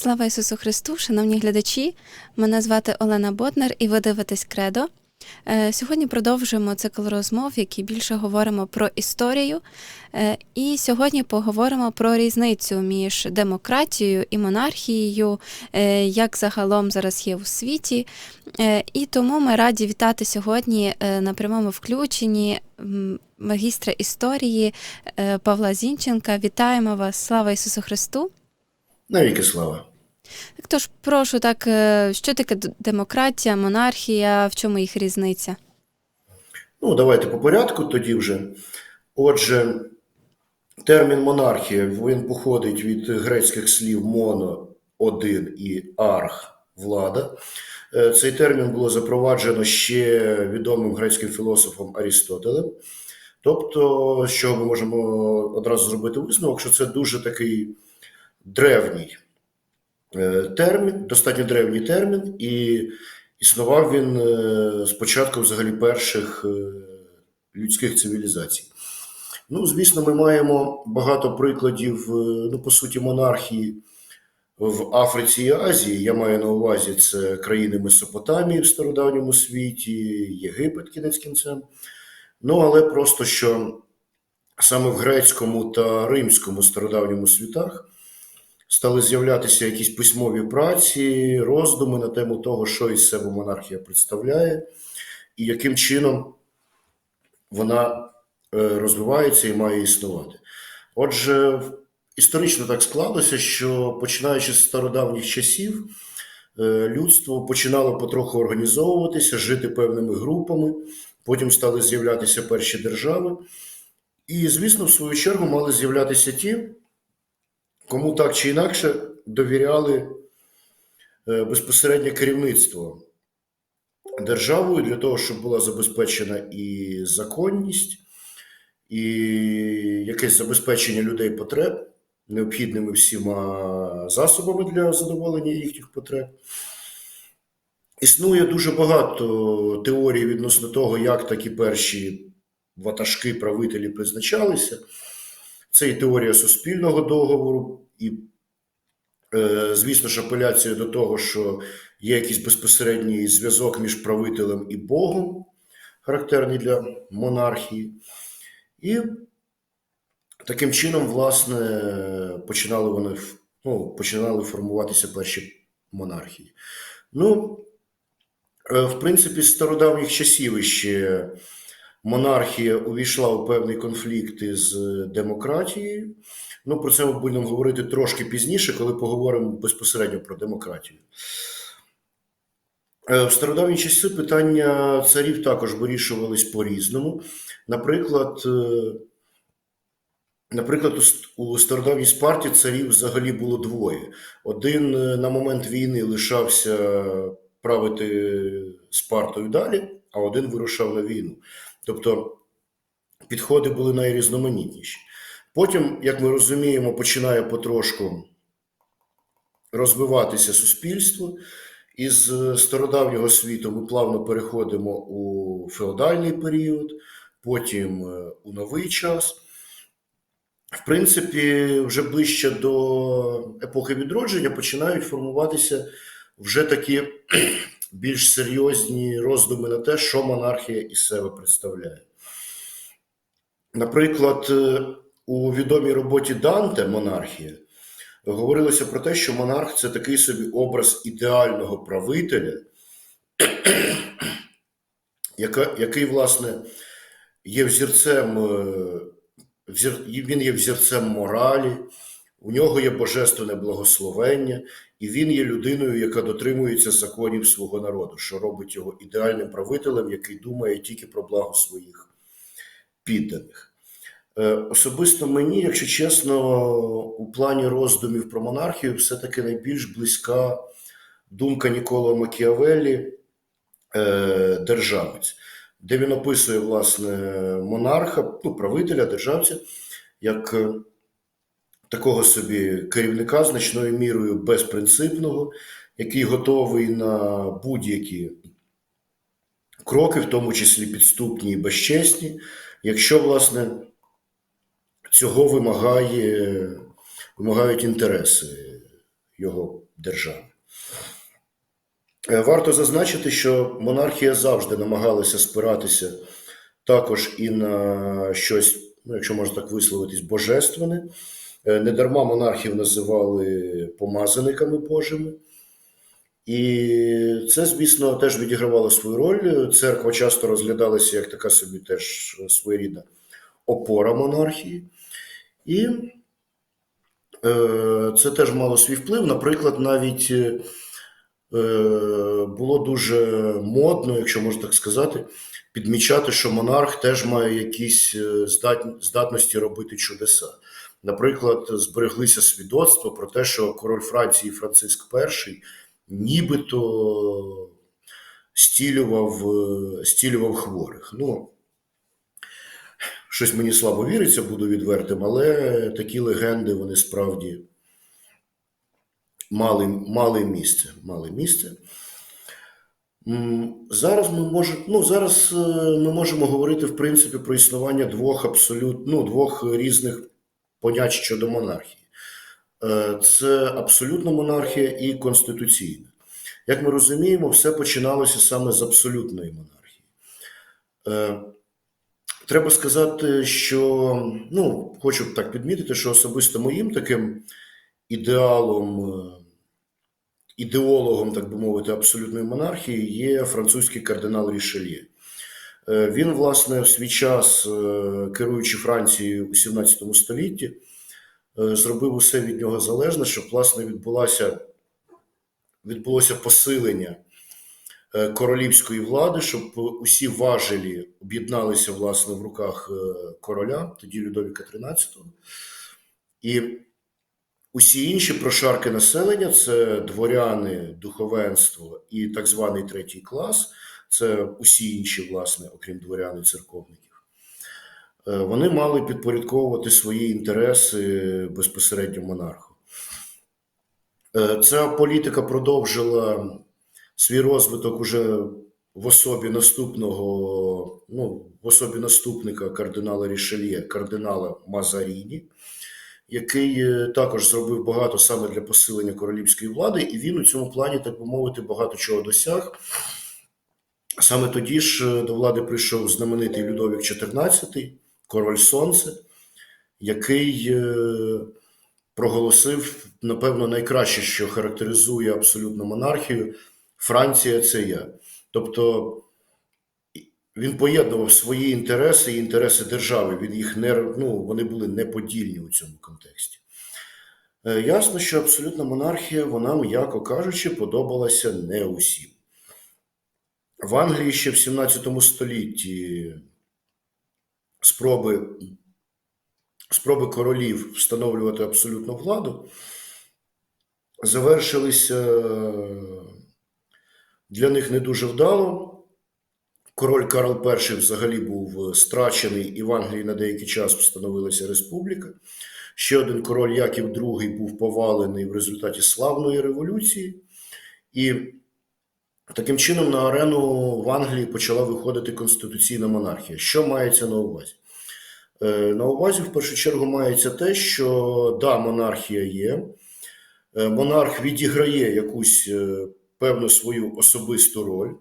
Слава Ісусу Христу, шановні глядачі! Мене звати Олена Боднар, і ви дивитесь Кредо. Е, Сьогодні продовжуємо цикл розмов, які більше говоримо про історію. Е, І сьогодні поговоримо про різницю між демократією і монархією, е, як загалом зараз є у світі. І тому ми раді вітати сьогодні на прямому включенні магістра історії Павла Зінченка. Вітаємо вас! Слава Ісусу Христу! Навіки слава. Так тож прошу так, е, що таке демократія, монархія, в чому їх різниця? Ну, давайте по порядку тоді вже. Отже, термін монархія він походить від грецьких слів моно один і арх влада. Е, Цей термін було запроваджено ще відомим грецьким філософом Арістотелем. Тобто, чого ми можемо одразу зробити висновок, що це дуже такий древній термін, достатньо древній термін, і існував він е, спочатку взагалі перших е, людських цивілізацій. Ну, звісно, ми маємо багато прикладів, е, ну, по суті, монархії в Африці і Азії. Я маю на увазі це країни Месопотамії в стародавньому світі, Єгипет кінець кінцем. Ну, але просто що саме в грецькому та римському стародавньому світах стали з'являтися якісь письмові праці, роздуми на тему того, що із себе монархія представляє, і яким чином вона е, розвивається і має існувати. Отже, історично так склалося, що починаючи з стародавніх часів, е, людство починало потроху організовуватися, жити певними групами, потім стали з'являтися перші держави. І, звісно, в свою чергу мали з'являтися ті, кому так чи інакше довіряли е, безпосереднє керівництво державою для того, щоб була забезпечена і законність, і якесь забезпечення людей потреб необхідними всіма засобами для задоволення їхніх потреб. Існує дуже багато теорій відносно того, як такі перші ватажки правителі призначалися. Це і теорія суспільного договору, і, е, звісно ж, апеляція до того, що є якийсь безпосередній зв'язок між правителем і Богом, характерний для монархії. І таким чином, власне, починали вони ну, починали формуватися перші монархії. Ну, е, в принципі, з стародавніх часів іще монархія увійшла у певний конфлікт із демократією. Ну, про це ми будемо говорити трошки пізніше, коли поговоримо безпосередньо про демократію. Е, В стародавні часи питання царів також вирішувались по-різному. Наприклад, е, наприклад, у стародавній Спарті царів взагалі було двоє. Один е, на момент війни лишався правити Спартою далі, а один вирушав на війну. Тобто підходи були найрізноманітніші. Потім, як ми розуміємо, починає потрошку розвиватися суспільство. Із е, стародавнього світу ми плавно переходимо у феодальний період, потім е, у новий час. В принципі, вже ближче до епохи відродження починають формуватися вже такі більш серйозні роздуми на те, що монархія із себе представляє. Наприклад, е, у відомій роботі Данте Монархія говорилося про те, що монарх це такий собі образ ідеального правителя, який, власне, є взірцем, е, він є взірцем моралі, у нього є божественне благословення, і він є людиною, яка дотримується законів свого народу, що робить його ідеальним правителем, який думає тільки про благо своїх підданих. Е, Особисто мені, якщо чесно, у плані роздумів про монархію все-таки найбільш близька думка Нікола Макіавеллі е, державець, де він описує власне монарха, ну, правителя, державця, як е, такого собі керівника значною мірою безпринципного, який готовий на будь-які кроки, в тому числі підступні і безчесні, якщо власне цього вимагає, вимагають інтереси його держави. Е, Варто зазначити, що монархія завжди намагалася спиратися також і на щось, ну, якщо можна так висловитись, божественне. Е, Недарма монархів називали помазаниками Божими. І це, звісно, теж відігравало свою роль. Церква часто розглядалася як така собі теж своєрідна опора монархії. І е, це теж мало свій вплив. Наприклад, навіть е, було дуже модно, якщо можна так сказати, підмічати, що монарх теж має якісь е, здатності робити чудеса. Наприклад, збереглися свідоцтва про те, що король Франції Франциск І нібито стілював, стілював хворих. Ну, щось мені слабо віриться, буду відвертим, але такі легенди вони справді мали, мали місце. Мали місце. Зараз ми можемо, ну, зараз е, ми можемо говорити в принципі про існування двох абсолютно ну, двох різних понять щодо монархії. Е, Це абсолютна монархія і конституційна. Як ми розуміємо, все починалося саме з абсолютної монархії. Треба сказати, що ну, хочу так підмітити, що особисто моїм таким ідеалом, е, ідеологом, так би мовити, абсолютної монархії є французький кардинал Рішельє. Е, Він, власне, в свій час, е, керуючи Францією у 17 столітті, зробив усе від нього залежне, щоб власне відбулося, відбулося посилення королівської влади, щоб усі важелі об'єдналися власне в руках е, короля, тоді Людовіка XIII. І усі інші прошарки населення це дворяни, духовенство і так званий третій клас, це усі інші, власне, окрім дворян і церковників. Е, Вони мали підпорядковувати свої інтереси безпосередньо монарху. Е, Ця політика продовжила свій розвиток уже в особі наступного, ну, в особі наступника кардинала Рішельє, кардинала Мазаріні, який е, також зробив багато саме для посилення королівської влади, і він у цьому плані, так би мовити, багато чого досяг. Саме тоді ж е, до влади прийшов знаменитий Людовік XIV, король Сонце, який е, проголосив, напевно, найкраще, що характеризує абсолютну монархію. Франція це я. Тобто він поєднував свої інтереси і інтереси держави. Він їх не ну, вони були неподільні у цьому контексті. Е, Ясно, що абсолютна монархія, вона, м'яко кажучи, подобалася не усім. В Англії ще в 17 столітті спроби, спроби королів встановлювати абсолютну владу завершилися для них не дуже вдало. Король Карл І взагалі був страчений, і в Англії на деякий час встановилася республіка. Ще один король Яків II був повалений в результаті славної революції. І таким чином на арену в Англії почала виходити конституційна монархія. Що мається на увазі? Е, На увазі, в першу чергу, мається те, що да, монархія є, Е, монарх відіграє якусь е, певну свою особисту роль.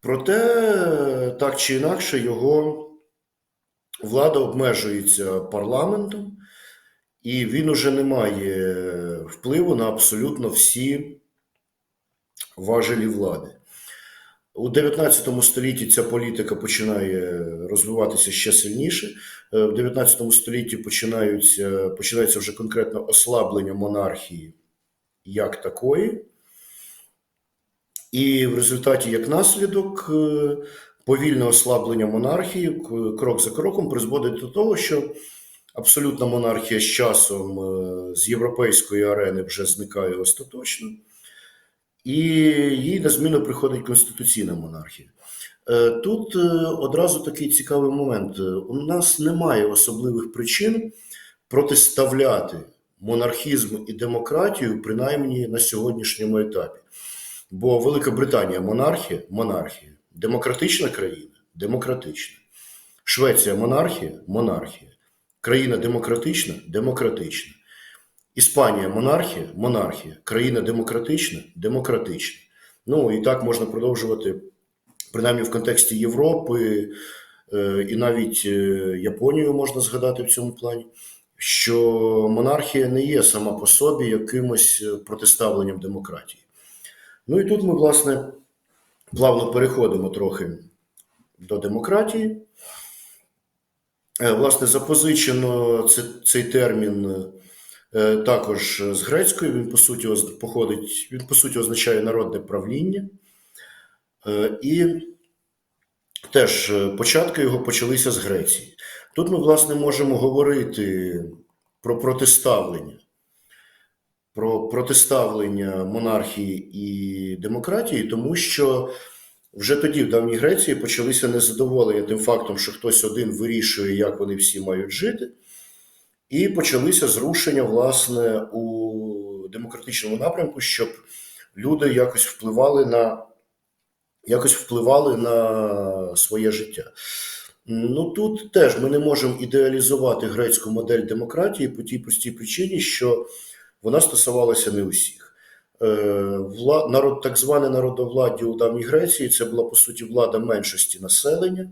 Проте, так чи інакше, його влада обмежується парламентом, і він уже не має впливу на абсолютно всі важелі влади. У 19 столітті ця політика починає розвиватися ще сильніше. Е, В 19 столітті починаються, починається вже конкретно ослаблення монархії як такої. І в результаті, як наслідок, е, повільне ослаблення монархії крок за кроком призводить до того, що абсолютна монархія з часом е, з європейської арени вже зникає остаточно, і їй на зміну приходить конституційна монархія. Е, Тут е, одразу такий цікавий момент. Е, У нас немає особливих причин протиставляти монархізм і демократію, принаймні на сьогоднішньому етапі. Бо Велика Британія монархія, монархія, демократична країна, демократична. Швеція монархія, монархія. Країна демократична, демократична. Іспанія монархія, монархія, країна демократична, демократична. Ну і так можна продовжувати, принаймні в контексті Європи е, і навіть е, Японію можна згадати в цьому плані, що монархія не є сама по собі якимось е, протиставленням демократії. Ну і тут ми, власне, плавно переходимо трохи до демократії. Е, Власне, запозичено цей термін е, також з грецької. Він по суті походить, він по суті означає народне правління. Е, І теж початки його почалися з Греції. Тут ми, власне, можемо говорити про протиставлення, про протиставлення монархії і демократії, тому що вже тоді, в давній Греції, почалися незадоволення тим фактом, що хтось один вирішує, як вони всі мають жити, і почалися зрушення, власне, у демократичному напрямку, щоб люди якось впливали на, якось впливали на своє життя. Ну тут теж ми не можемо ідеалізувати грецьку модель демократії по тій простій причині, що вона стосувалася не усіх. Е, вла- народ, так зване народовладдя у давній Греції це була по суті влада меншості населення.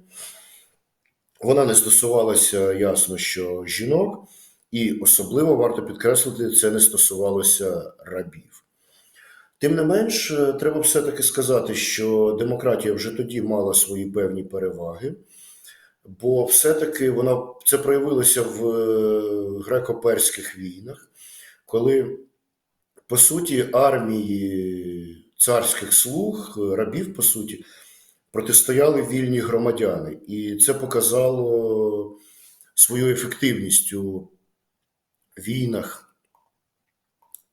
Вона не стосувалася ясно, що жінок, і особливо варто підкреслити, це не стосувалося рабів. Тим не менш, е, треба все-таки сказати, що демократія вже тоді мала свої певні переваги, бо все-таки вона це проявилося в е, греко-перських війнах, коли по суті, армії царських слуг, рабів, по суті, протистояли вільні громадяни. І це показало свою ефективність у війнах.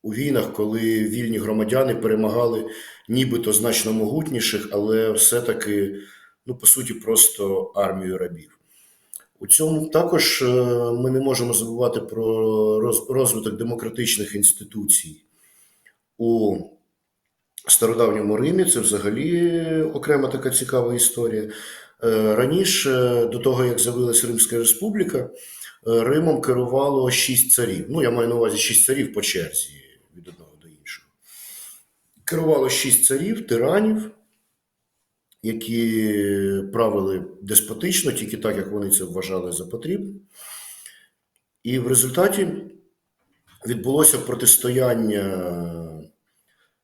У війнах, коли вільні громадяни перемагали нібито значно могутніших, але все-таки, ну, по суті, просто армію рабів. У цьому також е, ми не можемо забувати про розвиток демократичних інституцій у стародавньому Римі. Це взагалі окрема така цікава історія. Е, Раніше, до того як з'явилася Римська Республіка, е, Римом керувало шість царів. Ну, я маю на увазі шість царів по черзі від одного до іншого. Керувало шість царів, тиранів, які правили деспотично, тільки так, як вони це вважали за потрібне. І в результаті відбулося протистояння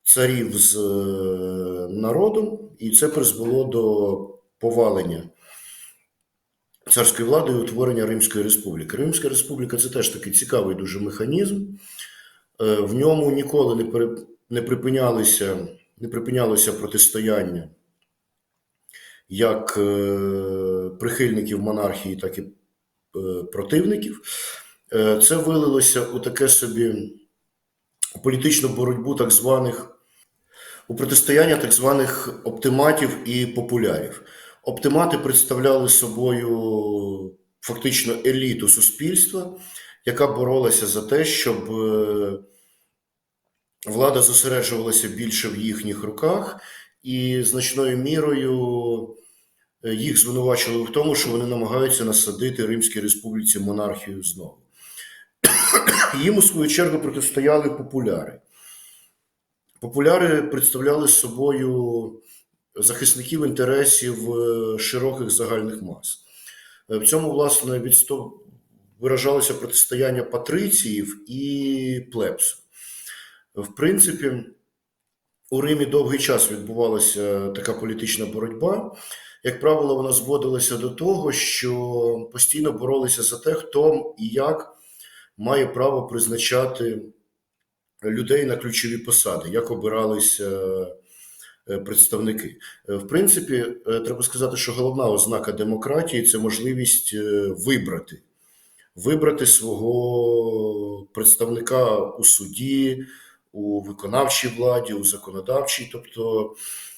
царів з е, народом, і це призвело до повалення царської влади і утворення Римської республіки. Римська республіка це теж такий цікавий дуже механізм. Е, В ньому ніколи не, припинялися, не припинялося протистояння як е, прихильників монархії, так і е, противників. Е, Це вилилося у таке собі політичну боротьбу так званих у протистояння так званих оптиматів і популярів. Оптимати представляли собою фактично еліту суспільства, яка боролася за те, щоб влада зосереджувалася більше в їхніх руках, і значною мірою е, їх звинувачували в тому, що вони намагаються насадити Римській республіці монархію знову. Їм у свою чергу протистояли популяри. Популяри представляли собою захисників інтересів е, широких загальних мас. Е, В цьому, власне, відсто... виражалося протистояння патриціїв і плебсу. В принципі, у Римі довгий час відбувалася така політична боротьба. Як правило, вона зводилася до того, що постійно боролися за те, хто і як має право призначати людей на ключові посади, як обиралися е, представники. Е, В принципі, е, треба сказати, що головна ознака демократії це можливість е, вибрати. Вибрати свого представника у суді, у виконавчій владі, у законодавчій. Тобто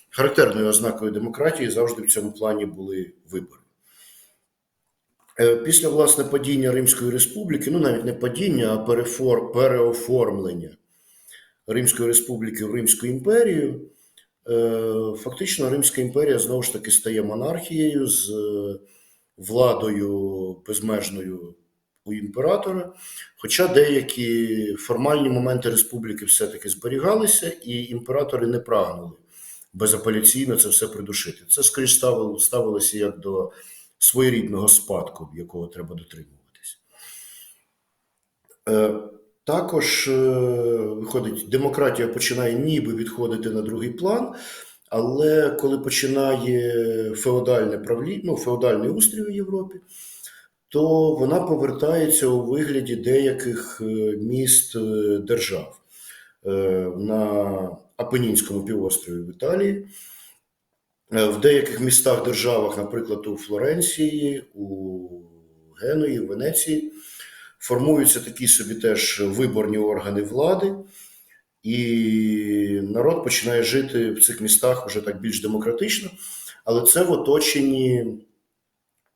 характерною ознакою демократії завжди в цьому плані були вибори. Е, Після власне падіння Римської республіки, ну навіть не падіння, а переоформлення Римської республіки в Римську імперію, е, фактично Римська імперія знову ж таки стає монархією з е, владою безмежною у імператора. Хоча деякі формальні моменти республіки все-таки зберігалися, і імператори не прагнули безапеляційно це все придушити. Це скоріш ставило, ставилося як до своєрідного спадку, якого треба дотримуватись. Е, також е, виходить, демократія починає ніби відходити на другий план, але коли починає феодальне правління, ну, феодальний устрій у Європі, то вона повертається у вигляді деяких е, міст е, держав Е, на Апенінському півострові в Італії. В деяких містах державах, наприклад, у Флоренції, у Генуї, Венеції, формуються такі собі теж виборні органи влади, і народ починає жити в цих містах вже так більш демократично, але це в оточенні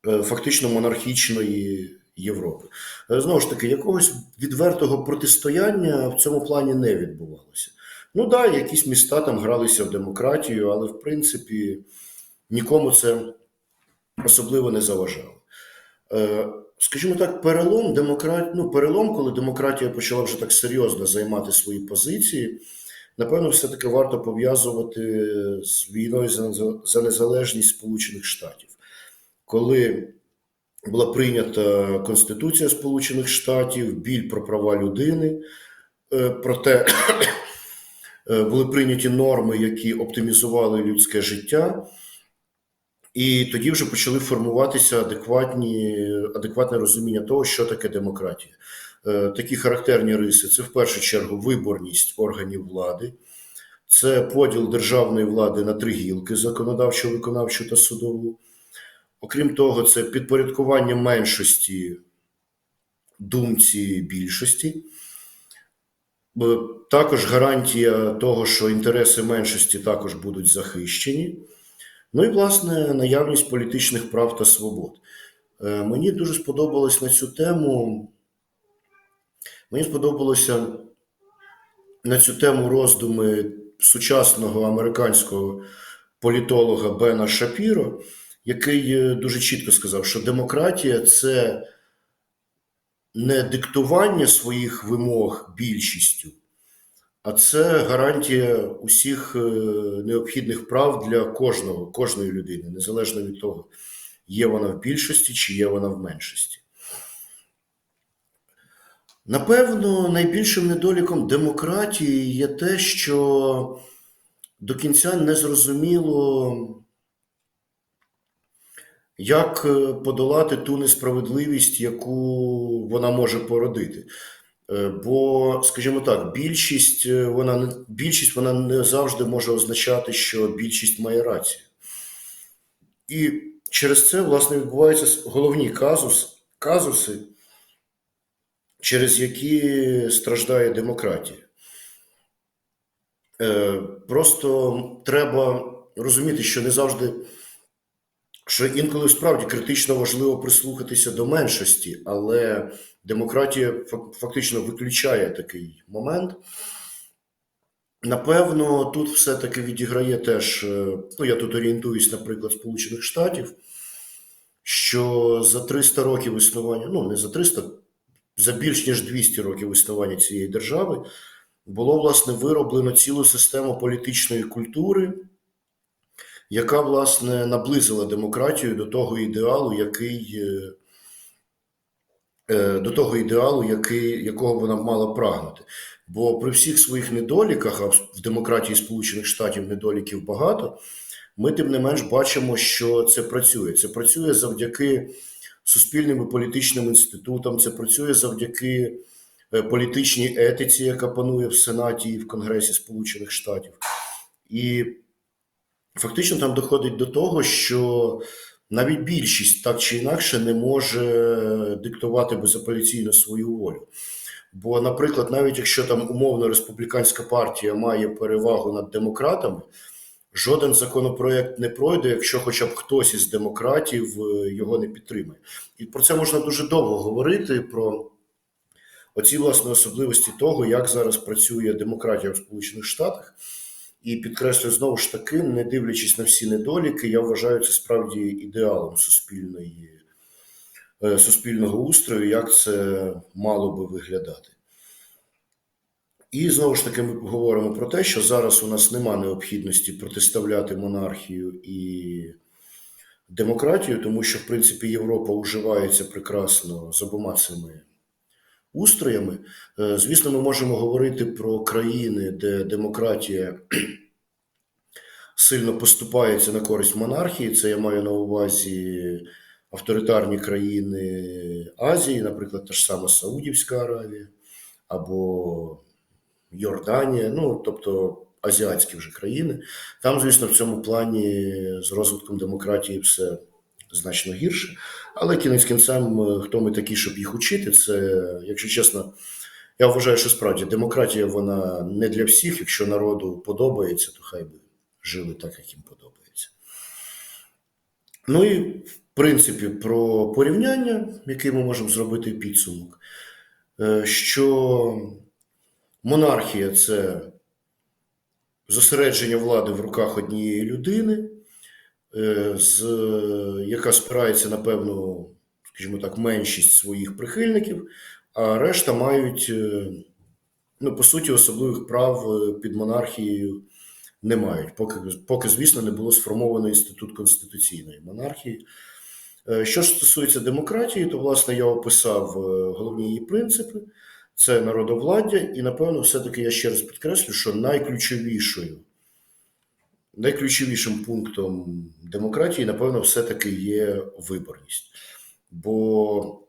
фактично монархічної Європи. Е, Знову ж таки, якогось відвертого протистояння в цьому плані не відбувалося. Ну так, да, якісь міста там гралися в демократію, але в принципі нікому це особливо не заважало. Е, Скажімо так, перелом демократ... ну, перелом, коли демократія почала вже так серйозно займати свої позиції, напевно, все-таки варто пов'язувати з війною за незалежність Сполучених Штатів, коли була прийнята Конституція Сполучених Штатів, біль про права людини, е, проте е, були прийняті норми, які оптимізували людське життя. І тоді вже почали формуватися адекватні, адекватне розуміння того, що таке демократія. Е, Такі характерні риси це в першу чергу виборність органів влади, це поділ державної влади на три гілки: законодавчу, виконавчу та судову. Окрім того, це підпорядкування меншості думці більшості. Також гарантія того, що інтереси меншості також будуть захищені. Ну і власне наявність політичних прав та свобод. Е, Мені дуже сподобалось на цю тему. Мені сподобалося на цю тему роздуми сучасного американського політолога Бена Шапіро, який е, дуже чітко сказав, що демократія це не диктування своїх вимог більшістю, а це гарантія усіх е, необхідних прав для кожного, кожної людини, незалежно від того, є вона в більшості чи є вона в меншості. Напевно, найбільшим недоліком демократії є те, що до кінця не зрозуміло, як е, подолати ту несправедливість, яку вона може породити. Е, Бо, скажімо так, більшість е, вона більшість вона не завжди може означати, що більшість має рацію. І через це, власне, відбуваються головні казус, казуси, через які страждає демократія. Просто треба розуміти, що не завжди, що інколи справді критично важливо прислухатися до меншості, але демократія фактично виключає такий момент. Напевно, тут все-таки відіграє теж, е, ну я тут орієнтуюсь, наприклад, Сполучених Штатів, що за 300 років існування, ну не за 300, за більш ніж 200 років існування цієї держави було власне вироблено цілу систему політичної культури, яка власне наблизила демократію до того ідеалу, який е, е, до того ідеалу, який, якого вона мала прагнути. Бо при всіх своїх недоліках, а в демократії Сполучених Штатів недоліків багато, ми тим не менш бачимо, що це працює. Це працює завдяки суспільним і політичним інститутам, це працює завдяки е, політичній етиці, яка панує в Сенаті і в Конгресі Сполучених Штатів. І фактично там доходить до того, що навіть більшість так чи інакше не може диктувати безапеляційно свою волю. Бо, наприклад, навіть якщо там умовно республіканська партія має перевагу над демократами, жоден законопроект не пройде, якщо хоча б хтось із демократів е, його не підтримає. І про це можна дуже довго говорити. Про оці власне особливості того, як зараз працює демократія в Сполучених Штатах. І підкреслюю знову ж таки, не дивлячись на всі недоліки, я вважаю це справді ідеалом суспільної е, суспільного устрою, як це мало би виглядати. І знову ж таки ми говоримо про те, що зараз у нас нема необхідності протиставляти монархію і демократію, тому що, в принципі, Європа уживається прекрасно з обома цими устроями. Е, Звісно, ми можемо говорити про країни, де демократія сильно поступається на користь монархії. Це я маю на увазі авторитарні країни Азії, наприклад, та ж сама Саудівська Аравія або Йорданія, ну тобто азіатські вже країни. Там, звісно, в цьому плані з розвитком демократії все значно гірше. Але кінець кінцем, е, хто ми такі, щоб їх учити, це, якщо чесно, я вважаю, що справді демократія вона не для всіх. Якщо народу подобається, то хай би жили так, як їм подобається. Ну і в принципі про порівняння, який ми можемо зробити підсумок, Е, що монархія це зосередження влади в руках однієї людини, з, яка спирається на певну, скажімо так, меншість своїх прихильників, а решта мають, е, ну, по суті, особливих прав е, під монархією не мають, поки, поки, звісно, не було сформовано інститут конституційної монархії. Е, Що ж стосується демократії, то власне я описав е, головні її принципи: це народовладдя, і напевно, все-таки я ще раз підкреслю, що найключовішою, найключовішим пунктом демократії, напевно, все-таки є виборність. Бо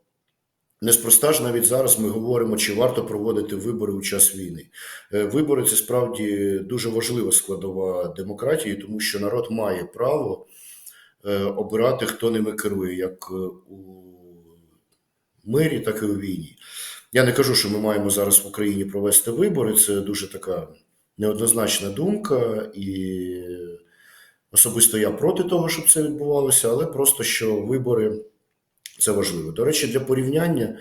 неспроста ж навіть зараз ми говоримо, чи варто проводити вибори у час війни. Е, Вибори це справді дуже важлива складова демократії, тому що народ має право е, обирати, хто ними керує, як е, у мирі, так і у війні. Я не кажу, що ми маємо зараз в Україні провести вибори. Це дуже така неоднозначна думка, і особисто я проти того, щоб це відбувалося, але просто що вибори це важливо. До речі, для порівняння е,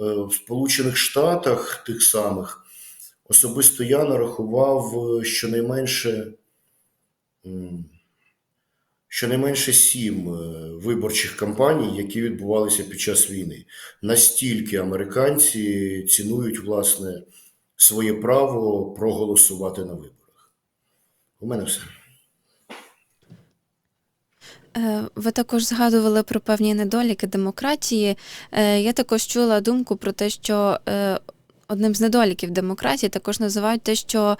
в Сполучених Штатах тих самих особисто я нарахував е, щонайменше. щонайменше сім е, виборчих кампаній, які відбувалися під час війни. Настільки американці цінують власне своє право проголосувати на виборах. У мене все. Е, Ви також згадували про певні недоліки демократії. Е, Я також чула думку про те, що е, одним з недоліків демократії також називають те, що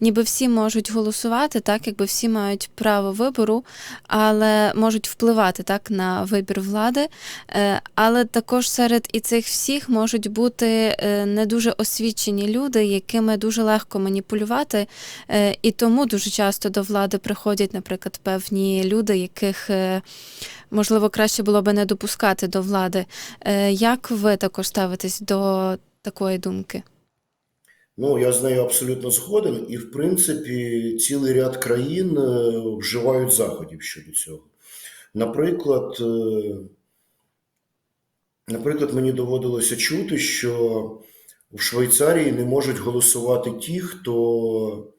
ніби всі можуть голосувати, так, якби всі мають право вибору, але можуть впливати так на вибір влади. Е, Але також серед і цих всіх можуть бути е, не дуже освічені люди, якими дуже легко маніпулювати. Е, І тому дуже часто до влади приходять, наприклад, певні люди, яких можливо краще було би не допускати до влади. Як ви також ставитесь до такої думки? Ну, я з нею абсолютно згоден, і в принципі цілий ряд країн е, вживають заходів щодо цього. Наприклад, е, наприклад, мені доводилося чути, що в Швейцарії не можуть голосувати ті, хто,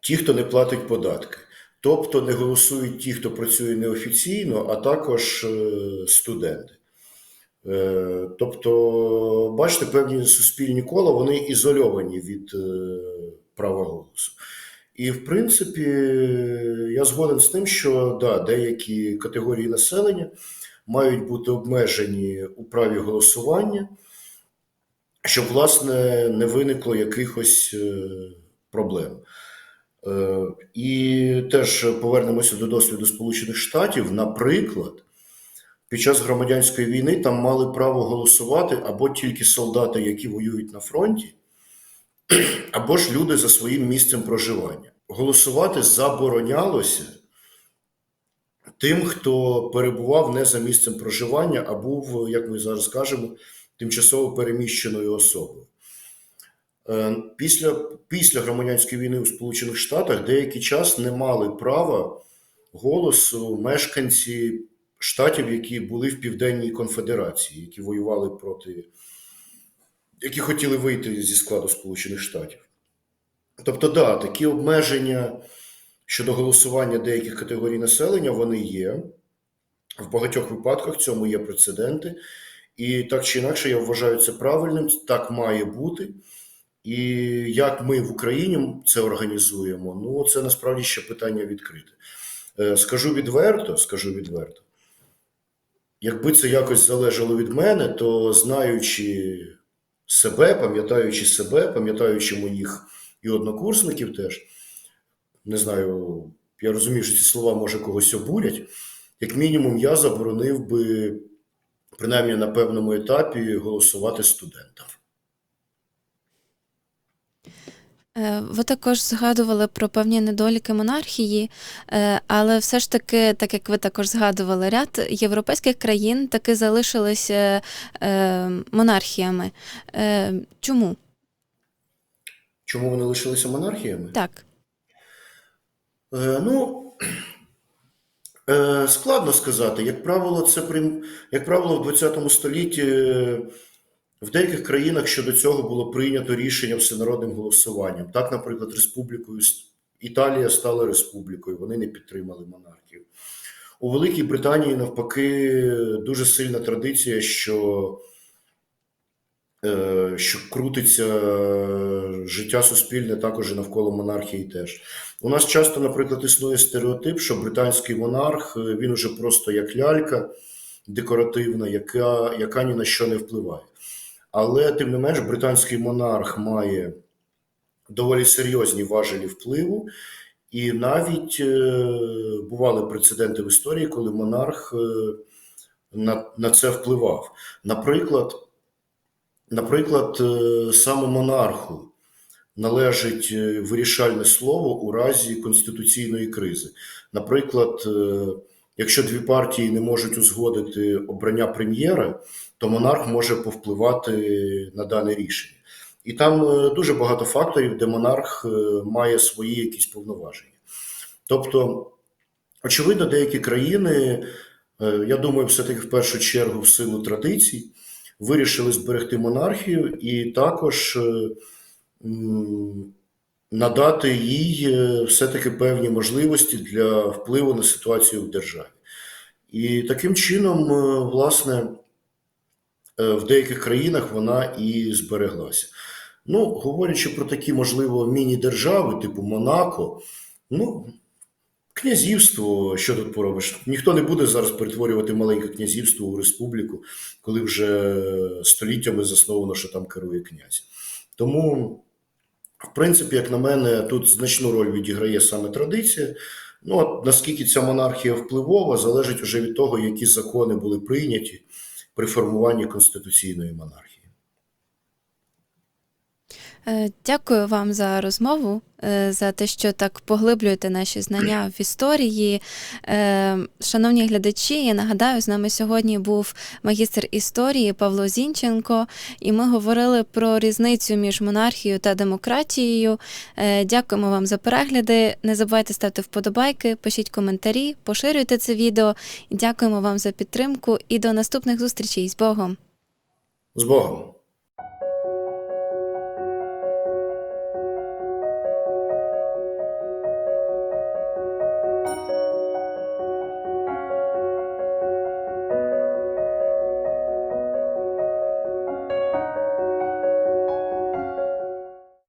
ті, хто не платить податки. Тобто не голосують ті, хто працює неофіційно, а також е, студенти. Е, Тобто, бачите, певні суспільні кола вони ізольовані від е, права голосу. І, в принципі, я згоден з тим, що да, деякі категорії населення мають бути обмежені у праві голосування, щоб, власне, не виникло якихось е, проблем. І теж повернемося до досвіду Сполучених Штатів. Наприклад, під час громадянської війни там мали право голосувати або тільки солдати, які воюють на фронті, або ж люди за своїм місцем проживання. Голосувати заборонялося тим, хто перебував не за місцем проживання, а був, як ми зараз кажемо, тимчасово переміщеною особою. Е, Після, після громадянської війни у Сполучених Штатах деякий час не мали права голосу мешканці штатів, які були в Південній Конфедерації, які воювали проти, які хотіли вийти зі складу Сполучених Штатів. Тобто, да, такі обмеження щодо голосування деяких категорій населення вони є. В багатьох випадках в цьому є прецеденти, і так чи інакше я вважаю це правильним, так має бути. І як ми в Україні це організуємо, ну це насправді ще питання відкрите. Е, Скажу відверто, скажу відверто. Якби це якось залежало від мене, то знаючи себе, пам'ятаючи себе, пам'ятаючи моїх і однокурсників теж, не знаю, я розумію, що ці слова може когось обурять. Як мінімум, я заборонив би, принаймні на певному етапі, голосувати студентам. Е, Ви також згадували про певні недоліки монархії, е, але все ж таки, так як ви також згадували, ряд європейських країн таки залишилися е, монархіями. Е, Чому? Чому вони лишилися монархіями? Так. Е, ну, е, складно сказати. Як правило, це як правило, в 20 столітті е, в деяких країнах щодо цього було прийнято рішення всенародним голосуванням. Так, наприклад, республікою Італія стала республікою, вони не підтримали монархію. У Великій Британії, навпаки, дуже сильна традиція, що, е, що крутиться життя суспільне також і навколо монархії теж. У нас часто, наприклад, існує стереотип, що британський монарх е, він уже просто як лялька декоративна, яка, яка ні на що не впливає. Але тим не менш, британський монарх має доволі серйозні важелі впливу, і навіть е, бували прецеденти в історії, коли монарх е, на, на це впливав. Наприклад, наприклад, е, саме монарху належить вирішальне слово у разі конституційної кризи. Наприклад, якщо дві партії не можуть узгодити обрання прем'єра, то монарх може повпливати на дане рішення. І там е, дуже багато факторів, де монарх е, має свої якісь повноваження. Тобто, очевидно, деякі країни, е, я думаю, все-таки в першу чергу в силу традицій, вирішили зберегти монархію і також надати їй е, все-таки певні можливості для впливу на ситуацію в державі. І таким чином, е, власне, е, в деяких країнах вона і збереглася. Ну, говорячи про такі, можливо, міні-держави, типу Монако, ну, князівство, що тут поробиш? Ніхто не буде зараз перетворювати маленьке князівство у республіку, коли вже століттями засновано, що там керує князь. Тому, в принципі, як на мене, тут значну роль відіграє саме традиція. Ну, от наскільки ця монархія впливова, залежить вже від того, які закони були прийняті при формуванні конституційної монархії. Е, Дякую вам за розмову, е, за те, що так поглиблюєте наші знання в історії. Е, Шановні глядачі, я нагадаю, з нами сьогодні був магістр історії Павло Зінченко, і ми говорили про різницю між монархією та демократією. Дякуємо вам за перегляди. Не забувайте ставити вподобайки, пишіть коментарі, поширюйте це відео. Дякуємо вам за підтримку і до наступних зустрічей з Богом. З Богом!